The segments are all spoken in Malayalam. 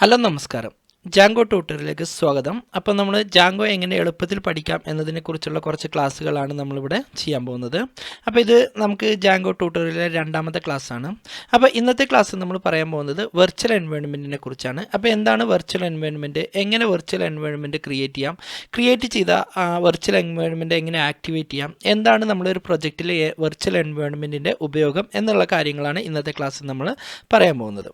ഹലോ നമസ്കാരം. ജാങ്കോ ട്യൂട്ടറിലേക്ക് സ്വാഗതം. അപ്പോൾ നമ്മൾ ജാങ്കോ എങ്ങനെ എളുപ്പത്തിൽ പഠിക്കാം എന്നതിനെക്കുറിച്ചുള്ള കുറച്ച് ക്ലാസ്സുകളാണ് നമ്മളിവിടെ ചെയ്യാൻ പോകുന്നത്. അപ്പോൾ ഇത് നമുക്ക് ജാങ്കോ ട്യൂട്ടറിലെ രണ്ടാമത്തെ ക്ലാസ്സാണ്. അപ്പോൾ ഇന്നത്തെ ക്ലാസ് നമ്മൾ പറയാൻ പോകുന്നത് വെർച്വൽ എൻവയോൺമെന്റിനെ കുറിച്ചാണ്. അപ്പോൾ എന്താണ് വെർച്വൽ എൻവയോൺമെന്റ് എങ്ങനെ വെർച്വൽ എൻവയോൺമെന്റ് ക്രിയേറ്റ് ചെയ്യാം? ക്രിയേറ്റ് ചെയ്ത ആ വെർച്വൽ എൻവയോൺമെന്റ് എങ്ങനെ ആക്ടിവേറ്റ് ചെയ്യാം? എന്താണ് നമ്മളൊരു പ്രൊജക്റ്റിലെ വെർച്വൽ എൻവയോൺമെന്റിന്റെ ഉപയോഗം? എന്നുള്ള കാര്യങ്ങളാണ് ഇന്നത്തെ ക്ലാസ്സിൽ നമ്മൾ പറയാൻ പോകുന്നത്.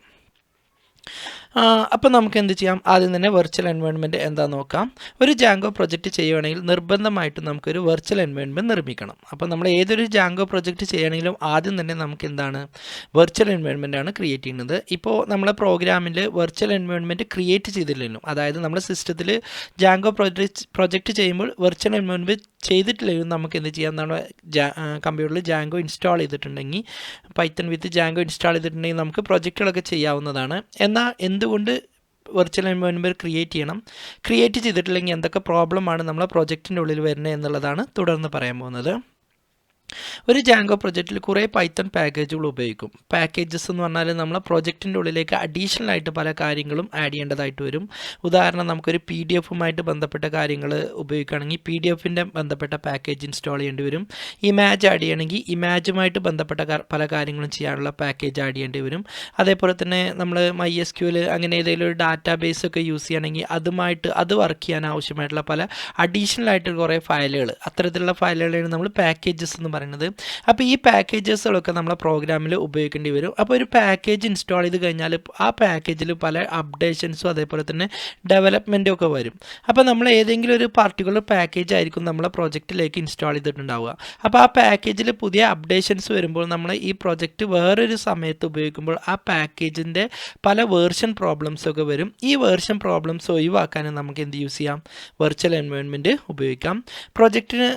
അപ്പോൾ നമുക്ക് എന്ത് ചെയ്യാം? ആദ്യം തന്നെ വെർച്വൽ എൻവയോൺമെന്റ് എന്താ നോക്കാം? ഒരു ജാങ്കോ പ്രൊജക്റ്റ് ചെയ്യുകയാണെങ്കിൽ നിർബന്ധമായിട്ടും നമുക്കൊരു വെർച്വൽ എൻവയോൺമെന്റ് നിർമ്മിക്കണം. അപ്പോൾ നമ്മൾ ഏതൊരു ജാങ്കോ പ്രൊജക്റ്റ് ചെയ്യുകയാണെങ്കിലും ആദ്യം തന്നെ നമുക്ക് എന്താണ്? വെർച്വൽ എൻവയോൺമെന്റ് ആണ് ക്രിയേറ്റ് ചെയ്യുന്നത്. ഇപ്പോൾ നമ്മളെ പ്രോഗ്രാമിൽ വെർച്വൽ എൻവയോൺമെന്റ് ക്രിയേറ്റ് ചെയ്തില്ലല്ലോ അതായത് നമ്മുടെ സിസ്റ്റത്തിൽ ജാങ്കോ പ്രൊജക്റ്റ് പ്രൊജക്റ്റ് ചെയ്യുമ്പോൾ വെർച്വൽ എൻവയോൺമെന്റ് ചെയ്തിട്ടില്ലെങ്കിലും നമുക്ക് എന്ത് ചെയ്യാം? നമ്മുടെ കമ്പ്യൂട്ടറിൽ ജാങ്കോ ഇൻസ്റ്റാൾ ചെയ്തിട്ടുണ്ടെങ്കിൽ പൈത്തൺ വിത്ത് ജാങ്കോ ഇൻസ്റ്റാൾ ചെയ്തിട്ടുണ്ടെങ്കിൽ നമുക്ക് പ്രൊജക്റ്റുകളൊക്കെ ചെയ്യാവുന്നതാണ്. എന്നാൽ എന്തുകൊണ്ട് വെർച്വൽ എൻവയോൺമെന്റ് ക്രിയേറ്റ് ചെയ്യണം? ക്രിയേറ്റ് ചെയ്തിട്ടില്ലെങ്കിൽ എന്തൊക്കെ പ്രോബ്ലമാണ് നമ്മളെ പ്രൊജക്റ്റിന്റെ ഉള്ളിൽ വരുന്നത് എന്നുള്ളതാണ് തുടർന്ന് പറയാൻ പോകുന്നത്. ഒരു ജാങ്കോ പ്രൊജക്റ്റിൽ കുറേ പൈത്തൺ പാക്കേജുകൾ ഉപയോഗിക്കും. പാക്കേജസ് എന്ന് പറഞ്ഞാൽ നമ്മളെ പ്രൊജക്റ്റിന്റെ ഉള്ളിലേക്ക് അഡീഷണൽ ആയിട്ട് പല കാര്യങ്ങളും ആഡ് ചെയ്യേണ്ടതായിട്ട് വരും. ഉദാഹരണം നമുക്കൊരു പി ഡി എഫുമായിട്ട് ബന്ധപ്പെട്ട കാര്യങ്ങൾ ഉപയോഗിക്കുകയാണെങ്കിൽ പി ഡി എഫിന്റെ ബന്ധപ്പെട്ട പാക്കേജ് ഇൻസ്റ്റാൾ ചെയ്യേണ്ടി വരും. ഇമാജ് ആഡ് ചെയ്യണമെങ്കിൽ ഇമാജുമായിട്ട് ബന്ധപ്പെട്ട പല കാര്യങ്ങളും ചെയ്യാനുള്ള പാക്കേജ് ആഡ് ചെയ്യേണ്ടി വരും. അതേപോലെ തന്നെ നമ്മൾ മൈ എസ് ക്യൂൽ അങ്ങനെ ഏതെങ്കിലും ഒരു ഡാറ്റാ ബേസ് ഒക്കെ യൂസ് ചെയ്യണമെങ്കിൽ അതുമായിട്ട് അത് വർക്ക് ചെയ്യാൻ ആവശ്യമായിട്ടുള്ള പല അഡീഷണൽ ആയിട്ട് കുറേ ഫയലുകൾ അത്തരത്തിലുള്ള ഫയലുകളാണ് നമ്മൾ പാക്കേജസ് എന്ന് പറയുന്നത്. അപ്പോൾ ഈ പാക്കേജസുകളൊക്കെ നമ്മളെ പ്രോഗ്രാമിൽ ഉപയോഗിക്കേണ്ടി വരും. അപ്പോൾ ഒരു പാക്കേജ് ഇൻസ്റ്റാൾ ചെയ്ത് കഴിഞ്ഞാൽ ആ പാക്കേജിൽ പല അപ്ഡേഷൻസും അതേപോലെ തന്നെ ഡെവലപ്മെന്റും ഒക്കെ വരും. അപ്പോൾ നമ്മൾ ഏതെങ്കിലും ഒരു പർട്ടിക്കുലർ പാക്കേജ് ആയിരിക്കും നമ്മളെ പ്രോജക്റ്റിലേക്ക് ഇൻസ്റ്റാൾ ചെയ്തിട്ടുണ്ടാവുക. അപ്പോൾ ആ പാക്കേജിൽ പുതിയ അപ്ഡേഷൻസ് വരുമ്പോൾ നമ്മൾ ഈ പ്രോജക്റ്റ് വേറൊരു സമയത്ത് ഉപയോഗിക്കുമ്പോൾ ആ പാക്കേജിന്റെ പല വേർഷൻ പ്രോബ്ലംസ് ഒക്കെ വരും. ഈ വേർഷൻ പ്രോബ്ലംസ് ഒഴിവാക്കാനും നമുക്ക് എന്ത് യൂസ് ചെയ്യാം? വെർച്വൽ എൻവയോൺമെന്റ് ഉപയോഗിക്കാം. പ്രൊജക്റ്റിന്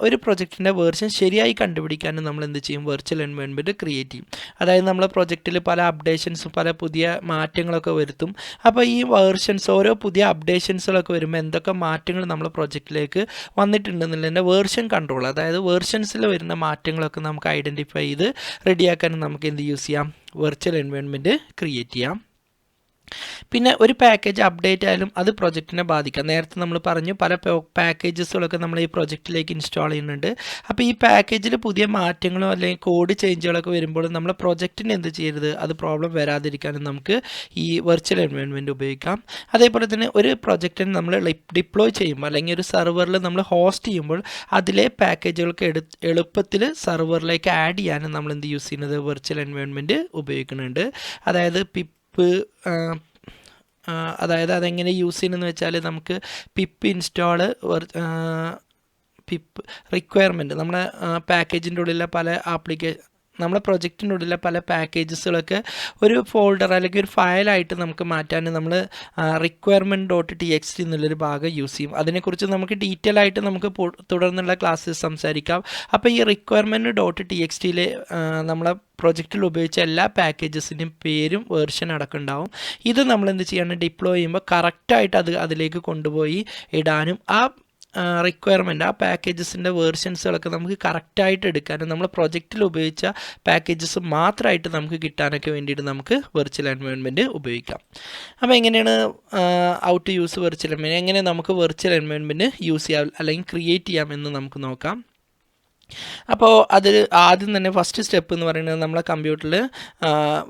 ഒരു പ്രൊജക്റ്റിന്റെ വേർഷൻ ശരിയായി കണ്ടുപിടിക്കാനും നമ്മൾ എന്ത് ചെയ്യും? വെർച്വൽ എൻവയോൺമെന്റ് ക്രിയേറ്റ് ചെയ്യും. അതായത് നമ്മളെ പ്രൊജക്റ്റിൽ പല അപ്ഡേഷൻസും പല പുതിയ മാറ്റങ്ങളൊക്കെ വരുത്തും. അപ്പോൾ ഈ വേർഷൻസ് ഓരോ പുതിയ അപ്ഡേഷൻസുകളൊക്കെ വരുമ്പോൾ എന്തൊക്കെ മാറ്റങ്ങൾ നമ്മളെ പ്രൊജക്റ്റിലേക്ക് വന്നിട്ടുണ്ടെന്നുള്ളതിന്റെ വേർഷൻ കൺട്രോൾ അതായത് വേർഷൻസിൽ വരുന്ന മാറ്റങ്ങളൊക്കെ നമുക്ക് ഐഡന്റിഫൈ ചെയ്ത് റെഡിയാക്കാനും നമുക്ക് എന്ത് യൂസ് ചെയ്യാം? വെർച്വൽ എൻവയോൺമെന്റ് ക്രിയേറ്റ് ചെയ്യാം. പിന്നെ ഒരു പാക്കേജ് അപ്ഡേറ്റ് ആയാലും അത് പ്രൊജക്റ്റിനെ ബാധിക്കാം. നേരത്തെ നമ്മൾ പറഞ്ഞു പല പാക്കേജസുകളൊക്കെ നമ്മൾ ഈ പ്രൊജക്റ്റിലേക്ക് ഇൻസ്റ്റാൾ ചെയ്യുന്നുണ്ട്. അപ്പോൾ ഈ പാക്കേജിൽ പുതിയ മാറ്റങ്ങളോ അല്ലെങ്കിൽ കോഡ് ചേഞ്ചുകളൊക്കെ വരുമ്പോൾ നമ്മൾ പ്രൊജക്റ്റിന് എന്ത് ചെയ്യരുത്? അത് പ്രോബ്ലം വരാതിരിക്കാനും നമുക്ക് ഈ വെർച്വൽ എൻവയോൺമെന്റ് ഉപയോഗിക്കാം. അതേപോലെ തന്നെ ഒരു പ്രൊജക്റ്റിന് നമ്മൾ ഡിപ്ലോയ് ചെയ്യുമ്പോൾ അല്ലെങ്കിൽ ഒരു സെർവറിൽ നമ്മൾ ഹോസ്റ്റ് ചെയ്യുമ്പോൾ അതിലെ പാക്കേജുകൾക്ക് എടു എളുപ്പത്തിൽ സെർവറിലേക്ക് ആഡ് ചെയ്യാനും നമ്മൾ എന്ത് യൂസ് ചെയ്യുന്നത്? വെർച്വൽ എൻവയോൺമെന്റ് ഉപയോഗിക്കുന്നുണ്ട്. അതായത് പിപ്പ് അതായത് അതെങ്ങനെ യൂസ് ചെയ്യുന്നതെന്ന് വെച്ചാൽ നമുക്ക് പിപ്പ് ഇൻസ്റ്റാൾ പിപ്പ് റിക്വയർമെന്റ് നമ്മുടെ പാക്കേജിന്റെ ഉള്ളിലെ പല ആപ്ലിക്കേ നമ്മളെ പ്രൊജക്റ്റിന്റെ ഉള്ളിലെ പല പാക്കേജസുകളൊക്കെ ഒരു ഫോൾഡർ അല്ലെങ്കിൽ ഒരു ഫയലായിട്ട് നമുക്ക് മാറ്റാൻ നമ്മൾ requirement dot T X T എന്നുള്ളൊരു ഭാഗം യൂസ് ചെയ്യും. അതിനെക്കുറിച്ച് നമുക്ക് ഡീറ്റെയിൽ ആയിട്ട് നമുക്ക് തുടർന്നുള്ള ക്ലാസ്സിൽ സംസാരിക്കാം. അപ്പോൾ ഈ റിക്വയർമെന്റ് ഡോട്ട് ടി എക്സ് ടിയിൽ നമ്മളെ പ്രൊജക്റ്റിൽ ഉപയോഗിച്ച എല്ലാ പാക്കേജസിന്റെയും പേരും വേർഷൻ അടക്കം ഉണ്ടാവും ഇത് നമ്മൾ എന്ത് ചെയ്യണം? ഡിപ്ലോയ് ചെയ്യുമ്പോൾ കറക്റ്റായിട്ട് അത് അതിലേക്ക് കൊണ്ടുപോയി ഇടാനും ആ റിക്വയർമെന്റ് ആ പാക്കേജസിന്റെ വേർഷൻസുകളൊക്കെ നമുക്ക് കറക്റ്റായിട്ട് എടുക്കാനും നമ്മൾ പ്രൊജക്റ്റിൽ ഉപയോഗിച്ച പാക്കേജസ് മാത്രമായിട്ട് നമുക്ക് കിട്ടാനൊക്കെ വേണ്ടിയിട്ട് നമുക്ക് വെർച്വൽ എൻവയോൺമെന്റ് ഉപയോഗിക്കാം. അപ്പോൾ എങ്ങനെയാണ് ഔട്ട് യൂസ് വെർച്വൽ എൻവയോൺമെന്റ് എങ്ങനെ നമുക്ക് വെർച്വൽ എൻവയോൺമെന്റ് യൂസ് ചെയ്യാം അല്ലെങ്കിൽ ക്രിയേറ്റ് ചെയ്യാം എന്ന് നമുക്ക് നോക്കാം. അപ്പോൾ അതിൽ ആദ്യം തന്നെ ഫസ്റ്റ് സ്റ്റെപ്പ് എന്ന് പറയുന്നത് നമ്മളെ കമ്പ്യൂട്ടറിൽ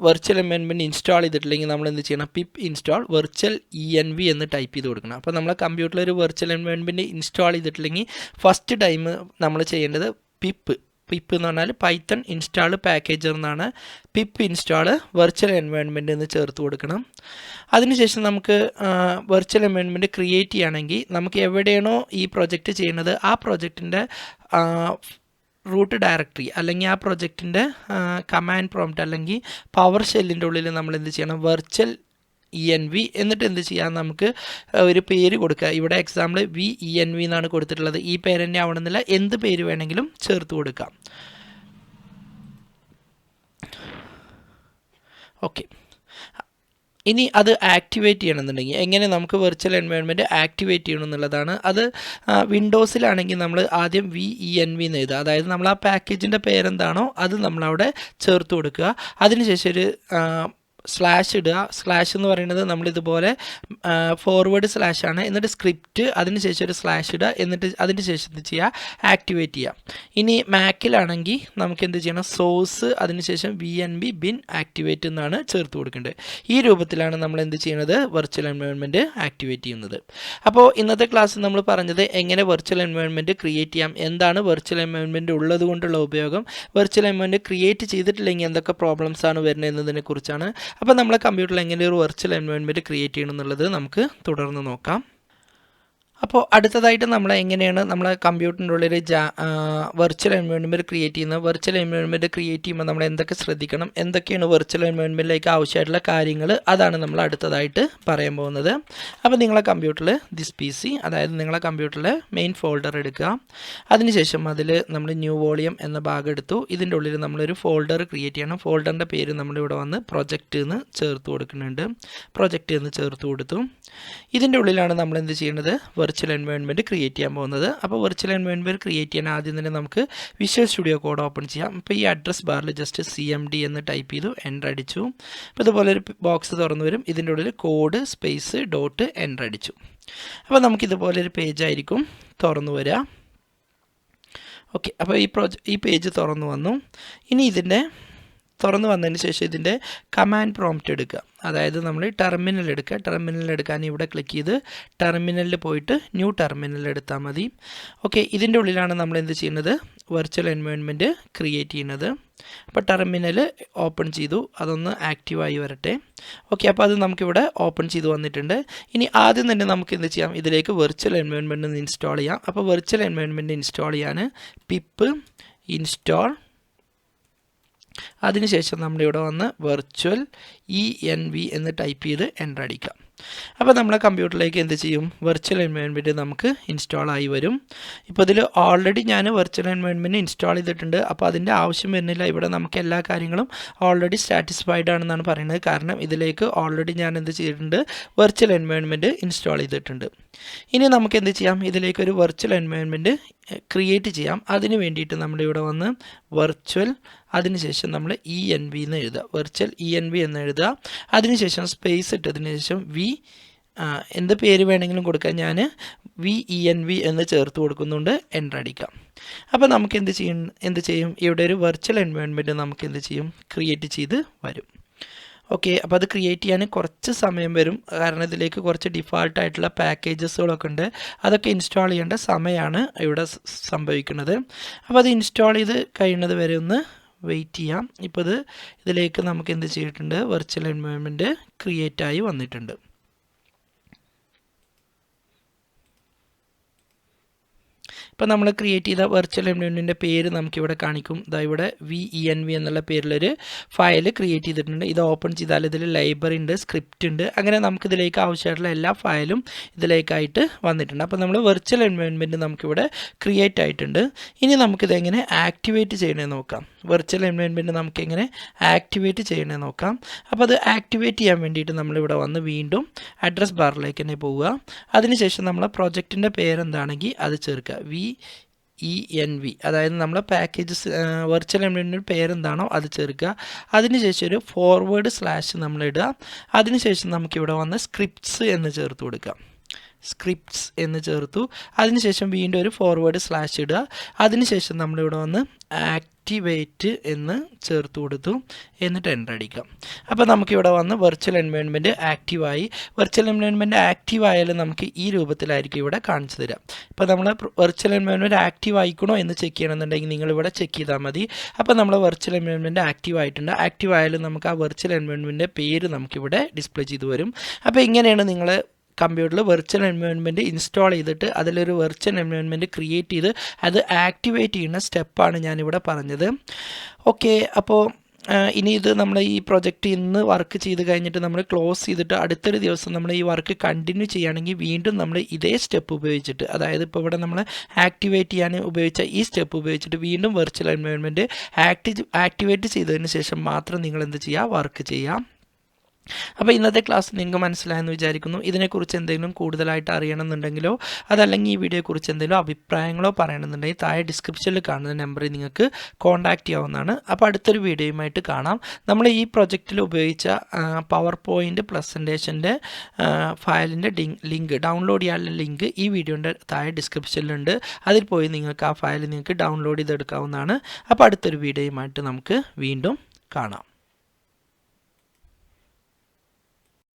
വെർച്വൽ എൻവയൺമെന്റ് ഇൻസ്റ്റാൾ ചെയ്തിട്ടില്ലെങ്കിൽ നമ്മൾ എന്ത് ചെയ്യണം? Pip install virtual E N V എന്ന് ടൈപ്പ് ചെയ്ത് കൊടുക്കണം. അപ്പോൾ നമ്മളെ കമ്പ്യൂട്ടറിൽ ഒരു വെർച്വൽ എൻവയൺമെന്റ് ഇൻസ്റ്റാൾ ചെയ്തിട്ടില്ലെങ്കിൽ ഫസ്റ്റ് ടൈം നമ്മൾ ചെയ്യേണ്ടത് പിപ്പ് പിപ്പ് എന്ന് പറഞ്ഞാൽ പൈത്തൺ ഇൻസ്റ്റാൾ പാക്കേജർ എന്നാണ് പിപ്പ് ഇൻസ്റ്റാൾ വെർച്വൽ എൻവയോൺമെന്റ് എന്ന് ചേർത്ത് കൊടുക്കണം. അതിനുശേഷം നമുക്ക് വെർച്വൽ എൻവയോൺമെന്റ് ക്രിയേറ്റ് ചെയ്യുകയാണെങ്കിൽ നമുക്ക് എവിടെയാണോ ഈ പ്രൊജക്റ്റ് ചെയ്യുന്നത് ആ പ്രൊജക്റ്റിന്റെ റൂട്ട് ഡയറക്ടറി അല്ലെങ്കിൽ ആ പ്രൊജക്റ്റിന്റെ കമാൻഡ് പ്രോംപ്റ്റ് അല്ലെങ്കിൽ പവർ ഷെല്ലിന്റെ ഉള്ളിൽ നമ്മൾ എന്ത് ചെയ്യണം? വെർച്വൽ ഇ എൻ വി എന്നിട്ട് എന്ത് ചെയ്യാം? നമുക്ക് ഒരു പേര് കൊടുക്കുക. ഇവിടെ example V E N V എന്നാണ് കൊടുത്തിട്ടുള്ളത്. ഈ പേര് തന്നെ ആവണമെന്നില്ല. എന്ത് പേര് വേണമെങ്കിലും ചേർത്ത് കൊടുക്കാം. ഓക്കെ ഇനി അത് ആക്ടിവേറ്റ് ചെയ്യണമെന്നുണ്ടെങ്കിൽ എങ്ങനെ നമുക്ക് വെർച്വൽ എൻവയോൺമെന്റ് ആക്ടിവേറ്റ് ചെയ്യണം എന്നുള്ളതാണ്. അത് വിൻഡോസിലാണെങ്കിൽ നമ്മൾ ആദ്യം വി ഇ എൻ വി എന്ന് എഴുതുക. അതായത് നമ്മൾ ആ പാക്കേജിന്റെ പേരെന്താണോ അത് നമ്മളവിടെ ചേർത്ത് കൊടുക്കുക. അതിനുശേഷം ഒരു സ്ലാഷ് ഇടുക. സ്ലാഷ് എന്ന് പറയുന്നത് നമ്മളിതുപോലെ ഫോർവേഡ് സ്ലാഷ് ആണ്. എന്നിട്ട് സ്ക്രിപ്റ്റ് അതിന് ശേഷം ഒരു സ്ലാഷ് ഇടുക. എന്നിട്ട് അതിന് ശേഷം എന്ത് ചെയ്യുക? ആക്ടിവേറ്റ് ചെയ്യുക. ഇനി മാക്കിലാണെങ്കിൽ നമുക്ക് എന്ത് ചെയ്യണം? സോഴ്സ് അതിനുശേഷം V N B bin activate എന്നാണ് ചേർത്ത് കൊടുക്കേണ്ടത്. ഈ രൂപത്തിലാണ് നമ്മൾ എന്ത് ചെയ്യുന്നത്? വെർച്വൽ എൻവയോൺമെന്റ് ആക്ടിവേറ്റ് ചെയ്യുന്നത്. അപ്പോൾ ഇന്നത്തെ ക്ലാസ്സിൽ നമ്മൾ പറഞ്ഞത് എങ്ങനെ വെർച്വൽ എൻവയോൺമെന്റ് ക്രിയേറ്റ് ചെയ്യാം? എന്താണ് വെർച്വൽ എൻവയോൺമെന്റ് ഉള്ളത് കൊണ്ടുള്ള ഉപയോഗം? വെർച്വൽ എൻവയോൺമെന്റ് ക്രിയേറ്റ് ചെയ്തിട്ടില്ലെങ്കിൽ എന്തൊക്കെ പ്രോബ്ലംസ് ആണ് വരുന്നത് എന്നതിനെ കുറിച്ചാണ് അപ്പോൾ നമ്മളെ കമ്പ്യൂട്ടറിൽ എങ്ങനെ ഒരു വെർച്വൽ എൻവയോൺമെന്റ് ക്രിയേറ്റ് ചെയ്യണം എന്നുള്ളത് നമുക്ക് തുടർന്ന് നോക്കാം. അപ്പോൾ അടുത്തതായിട്ട് നമ്മൾ എങ്ങനെയാണ് നമ്മളെ കമ്പ്യൂട്ടറിന്റെ ഉള്ളിൽ ജാ വെർച്വൽ എൻവയോൺമെന്റ് ക്രിയേറ്റ് ചെയ്യുന്നത്? വെർച്വൽ എൻവയോൺമെന്റ് ക്രിയേറ്റ് ചെയ്യുമ്പോൾ നമ്മൾ എന്തൊക്കെ ശ്രദ്ധിക്കണം? എന്തൊക്കെയാണ് വെർച്വൽ എൻവയോൺമെന്റിലേക്ക് ആവശ്യമായിട്ടുള്ള കാര്യങ്ങൾ? അതാണ് നമ്മൾ അടുത്തതായിട്ട് പറയാൻ പോകുന്നത്. അപ്പോൾ നിങ്ങളെ കമ്പ്യൂട്ടറിൽ ദിസ് പി സി അതായത് നിങ്ങളെ കമ്പ്യൂട്ടറിൽ മെയിൻ ഫോൾഡർ എടുക്കുക. അതിനുശേഷം അതിൽ നമ്മൾ ന്യൂ വോളിയം എന്ന ഭാഗം എടുത്തു. ഇതിന്റെ ഉള്ളിൽ നമ്മളൊരു ഫോൾഡർ ക്രിയേറ്റ് ചെയ്യണം. ഫോൾഡറിന്റെ പേര് നമ്മളിവിടെ വന്ന് പ്രൊജക്റ്റ് എന്ന് ചേർത്ത് കൊടുക്കുന്നുണ്ട്. പ്രൊജക്റ്റ് എന്ന് ചേർത്ത് കൊടുത്തു. ഇതിന്റെ ഉള്ളിലാണ് നമ്മൾ എന്ത് ചെയ്യേണ്ടത് വെർച്വൽ എൻവയോൺമെന്റ് ക്രിയേറ്റ് ചെയ്യാൻ പോകുന്നത്. അപ്പോൾ വെർച്വൽ എൻവയോൺമെന്റ് ക്രിയേറ്റ് ചെയ്യാൻ ആദ്യം തന്നെ നമുക്ക് വിഷ്വൽ സ്റ്റുഡിയോ കോഡ് ഓപ്പൺ ചെയ്യാം. അപ്പോൾ ഈ അഡ്രസ് ബാറിൽ ജസ്റ്റ് സി എം ഡി എന്ന് ടൈപ്പ് ചെയ്തു എന്റർ അടിച്ചു. അപ്പോൾ ഇതുപോലെ ഒരു ബോക്സ് തുറന്നു വരും. ഇതിന്റെ ഉള്ളിൽ കോഡ് സ്പേസ് ഡോട്ട് എന്റർ അടിച്ചു. അപ്പോൾ നമുക്കിതുപോലെ ഒരു പേജ് ആയിരിക്കും തുറന്നു വരിക. ഓക്കെ അപ്പോൾ ഈ പ്രോജ ഈ പേജ് തുറന്നു വന്നു. ഇനി ഇതിന്റെ തുറന്നു വന്നതിന് ശേഷം ഇതിന്റെ കമാൻഡ് പ്രോംപ്റ്റ് എടുക്കുക. അതായത് നമ്മൾ ടെർമിനൽ എടുക്കുക. ടെർമിനൽ എടുക്കാൻ ഇവിടെ ക്ലിക്ക് ചെയ്ത് ടെർമിനലിൽ പോയിട്ട് ന്യൂ ടെർമിനൽ എടുത്താൽ മതി. ഓക്കെ ഇതിന്റെ ഉള്ളിലാണ് നമ്മൾ എന്ത് ചെയ്യുന്നത്? വെർച്വൽ എൻവയോൺമെന്റ് ക്രിയേറ്റ് ചെയ്യുന്നത്. അപ്പോൾ ടെർമിനൽ ഓപ്പൺ ചെയ്തു. അതൊന്ന് ആക്റ്റീവായി വരട്ടെ. ഓക്കെ അപ്പോൾ അത് നമുക്കിവിടെ ഓപ്പൺ ചെയ്ത് വന്നിട്ടുണ്ട്. ഇനി ആദ്യം തന്നെ നമുക്ക് എന്ത് ചെയ്യാം? ഇതിലേക്ക് വെർച്വൽ എൻവയോൺമെന്റ് ഇൻസ്റ്റാൾ ചെയ്യാം. അപ്പോൾ വെർച്വൽ എൻവയോൺമെന്റ് ഇൻസ്റ്റാൾ ചെയ്യാൻ പിപ്പ് ഇൻസ്റ്റാൾ അതിനുശേഷം നമ്മളിവിടെ വന്ന് വെർച്വൽ ഇ എൻ വി എന്ന് ടൈപ്പ് ചെയ്ത് എന്റർ അടിക്കാം. അപ്പോൾ നമ്മളെ കമ്പ്യൂട്ടറിലേക്ക് എന്ത് ചെയ്യും? വെർച്വൽ എൻവയോൺമെന്റ് നമുക്ക് ഇൻസ്റ്റാൾ ആയി വരും. ഇപ്പോൾ ഇതിൽ ഓൾറെഡി ഞാൻ വെർച്വൽ എൻവയോൺമെന്റ് ഇൻസ്റ്റാൾ ചെയ്തിട്ടുണ്ട്. അപ്പോൾ അതിന്റെ ആവശ്യം വരുന്നില്ല. ഇവിടെ നമുക്ക് എല്ലാ കാര്യങ്ങളും ഓൾറെഡി സാറ്റിസ്ഫൈഡ് ആണെന്നാണ് പറയുന്നത്. കാരണം ഇതിലേക്ക് ഓൾറെഡി ഞാൻ എന്ത് ചെയ്തിട്ടുണ്ട്? വെർച്വൽ എൻവയോൺമെന്റ് ഇൻസ്റ്റാൾ ചെയ്തിട്ടുണ്ട്. ഇനി നമുക്ക് എന്ത് ചെയ്യാം? ഇതിലേക്ക് ഒരു വെർച്വൽ എൻവയോൺമെന്റ് ക്രിയേറ്റ് ചെയ്യാം. അതിന് വേണ്ടിയിട്ട് നമ്മളിവിടെ വന്ന് വെർച്വൽ അതിനുശേഷം നമ്മൾ ഇ എൻ വി എന്ന് എഴുതുക. വെർച്വൽ ഇ എൻ വി എന്ന് എഴുതുക. അതിനുശേഷം സ്പേസ് ഇട്ടതിന് ശേഷം വി എന്ത് പേര് വേണമെങ്കിലും കൊടുക്കാം. ഞാൻ വി ഇ എൻ വി എന്ന് ചേർത്ത് കൊടുക്കുന്നുണ്ട്. എന്റർ അടിക്കാം. അപ്പോൾ നമുക്ക് എന്ത് ചെയ്യും? എന്ത് ചെയ്യും? ഇവിടെ ഒരു വെർച്വൽ എൻവയോൺമെന്റ് നമുക്ക് എന്ത് ചെയ്യും? ക്രിയേറ്റ് ചെയ്ത് വരും. ഓക്കെ അപ്പോൾ അത് ക്രിയേറ്റ് ചെയ്യാൻ കുറച്ച് സമയം വരും. കാരണം ഇതിലേക്ക് കുറച്ച് ഡിഫാൾട്ട് ആയിട്ടുള്ള പാക്കേജസുകളൊക്കെ ഉണ്ട്. അതൊക്കെ ഇൻസ്റ്റാൾ ചെയ്യേണ്ട സമയമാണ് ഇവിടെ സംഭവിക്കുന്നത്. അപ്പോൾ അത് ഇൻസ്റ്റാൾ ചെയ്ത് കഴിയുന്നത് വരെ ഒന്ന് വെയിറ്റ് ചെയ്യാം. ഇപ്പോൾ ഇത് ഇതിലേക്ക് നമുക്ക് എന്ത് ചെയ്തിട്ടുണ്ട്? വെർച്വൽ എൻവയോൺമെന്റ് ക്രിയേറ്റ് ആയി വന്നിട്ടുണ്ട്. ഇപ്പോൾ നമ്മൾ ക്രിയേറ്റ് ചെയ്ത വെർച്വൽ എൻവയോൺമെന്റിന്റെ പേര് നമുക്കിവിടെ കാണിക്കും. ഇതാ ഇവിടെ വി ഇ എൻ വി എന്നുള്ള പേരിലൊരു ഫയൽ ക്രിയേറ്റ് ചെയ്തിട്ടുണ്ട്. ഇത് ഓപ്പൺ ചെയ്താൽ ഇതിൽ ലൈബ്രറി ഉണ്ട് സ്ക്രിപ്റ്റ് ഉണ്ട്. അങ്ങനെ നമുക്ക് ഇതിലേക്ക് ആവശ്യമായിട്ടുള്ള എല്ലാ ഫയലും ഇതിലേക്കായിട്ട് വന്നിട്ടുണ്ട്. അപ്പോൾ നമ്മൾ വെർച്വൽ എൻവയോൺമെന്റ് നമുക്കിവിടെ ക്രിയേറ്റ് ആയിട്ടുണ്ട്. ഇനി നമുക്കിത് എങ്ങനെ ആക്ടിവേറ്റ് ചെയ്യണമെന്ന് നോക്കാം. വെർച്വൽ നമുക്ക് എങ്ങനെ ആക്ടിവേറ്റ് ചെയ്യണമെന്ന് നോക്കാം. അപ്പോൾ അത് ആക്ടിവേറ്റ് ചെയ്യാൻ വേണ്ടിയിട്ട് നമ്മളിവിടെ വന്ന് വീണ്ടും അഡ്രസ് ബാറിലേക്ക് തന്നെ പോവുക. അതിനുശേഷം നമ്മളെ പ്രൊജക്റ്റിന്റെ പേരെന്താണെങ്കിൽ അത് ചേർക്കുക. വി ഇ എൻ വി അതായത് നമ്മളെ പാക്കേജസ് വെർച്വൽ എൻവയോൺമെന്റ് പേരെന്താണോ അത് ചേർക്കുക. അതിനുശേഷം ഒരു ഫോർവേഡ് സ്ലാഷ് നമ്മളിടുക. അതിനുശേഷം നമുക്കിവിടെ വന്ന് സ്ക്രിപ്റ്റ്സ് എന്ന് ചേർത്ത് കൊടുക്കാം സ്ക്രിപ്റ്റ്സ് എന്ന് ചേർത്തു. അതിനുശേഷം വീണ്ടും ഒരു ഫോർവേഡ് സ്ലാഷ് ഇടുക. അതിനുശേഷം നമ്മളിവിടെ വന്ന് ആക്ടിവേറ്റ് എന്ന് ചേർത്ത് കൊടുത്തു. എന്നിട്ട് എന്റർ അടിക്കാം അപ്പോൾ നമുക്കിവിടെ വന്ന് വെർച്വൽ എൻവയോൺമെന്റ് ആക്റ്റീവായി വെർച്വൽ എൻവയോൺമെന്റ് ആക്റ്റീവ് ആയാലും നമുക്ക് ഈ രൂപത്തിലായിരിക്കും ഇവിടെ കാണിച്ചു തരാം. ഇപ്പോൾ നമ്മൾ വെർച്വൽ എൻവയോൺമെന്റ് ആക്റ്റീവ് ആയിക്കണോ എന്ന് ചെക്ക് ചെയ്യണമെന്നുണ്ടെങ്കിൽ നിങ്ങളിവിടെ ചെക്ക് ചെയ്താൽ മതി. അപ്പോൾ നമ്മൾ വെർച്വൽ എൻവയോൺമെന്റ് ആക്റ്റീവ് ആയിട്ടുണ്ട്. ആക്റ്റീവ് ആയാലും നമുക്ക് ആ വെർച്വൽ എൻവയോൺമെന്റിന്റെ പേര് നമുക്കിവിടെ ഡിസ്പ്ലേ ചെയ്തു വരും. അപ്പോൾ ഇങ്ങനെയാണ് നിങ്ങൾ കമ്പ്യൂട്ടറിൽ വെർച്വൽ എൻവയോൺമെന്റ് ഇൻസ്റ്റാൾ ചെയ്തിട്ട് അതിലൊരു വെർച്വൽ എൻവയോൺമെന്റ് ക്രിയേറ്റ് ചെയ്ത് അത് ആക്ടിവേറ്റ് ചെയ്യുന്ന സ്റ്റെപ്പാണ് ഞാനിവിടെ പറഞ്ഞത്. ഓക്കെ അപ്പോൾ ഇനി ഇത് നമ്മൾ ഈ പ്രൊജക്റ്റ് ഇന്ന് വർക്ക് ചെയ്ത് കഴിഞ്ഞിട്ട് നമ്മൾ ക്ലോസ് ചെയ്തിട്ട് അടുത്തൊരു ദിവസം നമ്മൾ ഈ വർക്ക് കണ്ടിന്യൂ ചെയ്യുകയാണെങ്കിൽ വീണ്ടും നമ്മൾ ഇതേ സ്റ്റെപ്പ് ഉപയോഗിച്ചിട്ട് അതായത് ഇപ്പോൾ ഇവിടെ നമ്മൾ ആക്ടിവേറ്റ് ചെയ്യാൻ ഉപയോഗിച്ച ഈ സ്റ്റെപ്പ് ഉപയോഗിച്ചിട്ട് വീണ്ടും വെർച്വൽ എൻവയോൺമെന്റ് ആക്ടി ആക്ടിവേറ്റ് ചെയ്തതിന് ശേഷം മാത്രം നിങ്ങൾ എന്ത് ചെയ്യുക? വർക്ക് ചെയ്യാം അപ്പോൾ ഇന്നത്തെ ക്ലാസ് നിങ്ങൾക്ക് മനസ്സിലായെന്ന് വിചാരിക്കുന്നു. ഇതിനെക്കുറിച്ച് എന്തെങ്കിലും കൂടുതലായിട്ട് അറിയണമെന്നുണ്ടെങ്കിലോ അതല്ലെങ്കിൽ ഈ വീഡിയോയെക്കുറിച്ച് എന്തെങ്കിലും അഭിപ്രായങ്ങളോ പറയണമെന്നുണ്ടെങ്കിൽ താഴെ ഡിസ്ക്രിപ്ഷനിൽ കാണുന്ന നമ്പറിൽ നിങ്ങൾക്ക് കോൺടാക്റ്റ് ചെയ്യാവുന്നതാണ്. അപ്പോൾ അടുത്തൊരു വീഡിയോയുമായിട്ട് കാണാം. നമ്മൾ ഈ പ്രൊജക്റ്റിൽ ഉപയോഗിച്ച പവർ പോയിന്റ് പ്രസന്റേഷന്റെ ഫയലിന്റെ ലിങ്ക് ഡൗൺലോഡ് ചെയ്യാനുള്ള ലിങ്ക് ഈ വീഡിയോന്റെ താഴെ ഡിസ്ക്രിപ്ഷനിലുണ്ട് അതിൽ പോയി നിങ്ങൾക്ക് ആ ഫയൽ നിങ്ങൾക്ക് ഡൗൺലോഡ് ചെയ്തെടുക്കാവുന്നതാണ്. അപ്പോൾ അടുത്തൊരു വീഡിയോയുമായിട്ട് നമുക്ക് വീണ്ടും കാണാം.